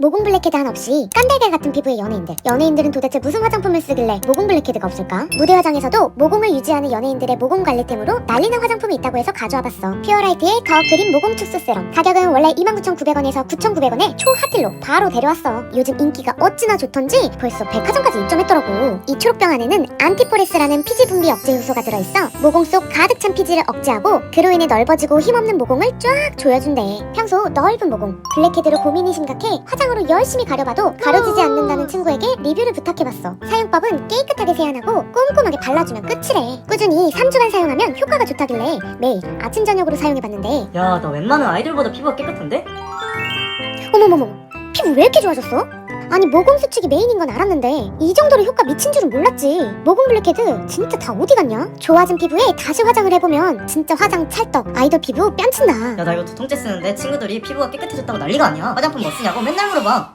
모공 블랙헤드 한 없이 깐달걀 같은 피부의 연예인들. 연예인들은 도대체 무슨 화장품을 쓰길래 모공 블랙헤드가 없을까? 무대 화장에서도 모공을 유지하는 연예인들의 모공 관리템으로 난리난 화장품이 있다고 해서 가져와봤어. 퓨어라이트의 더 그린 모공 축소 세럼. 가격은 원래 29,900원에서 9,900원에 초하딜로 바로 데려왔어. 요즘 인기가 어찌나 좋던지 벌써 백화점까지 입점했더라고. 이 초록병 안에는 안티포레스라는 피지 분비 억제 효소가 들어있어 모공 속 가득 찬 피지를 억제하고 그로 인해 넓어지고 힘없는 모공을 쫙 조여준대. 평소 넓은 모공, 블랙헤드로 고민이 심각해 화장 으로 열심히 가려봐도 가려지지 않는다는 친구에게 리뷰를 부탁해봤어. 사용법은 깨끗하게 세안하고 꼼꼼하게 발라주면 끝이래. 꾸준히 3주간 사용하면 효과가 좋다길래 매일 아침 저녁으로 사용해봤는데 야, 나 웬만한 아이돌보다 피부가 깨끗한데? 어머머머 피부 왜 이렇게 좋아졌어? 아니 모공 수축이 메인인 건 알았는데 이 정도로 효과 미친 줄은 몰랐지 모공 블랙헤드 진짜 다 어디 갔냐? 좋아진 피부에 다시 화장을 해보면 진짜 화장 찰떡 아이돌 피부 뺨친다 야, 나 이거 두통째 쓰는데 친구들이 피부가 깨끗해졌다고 난리가 아니야. 화장품 뭐 쓰냐고 맨날 물어봐.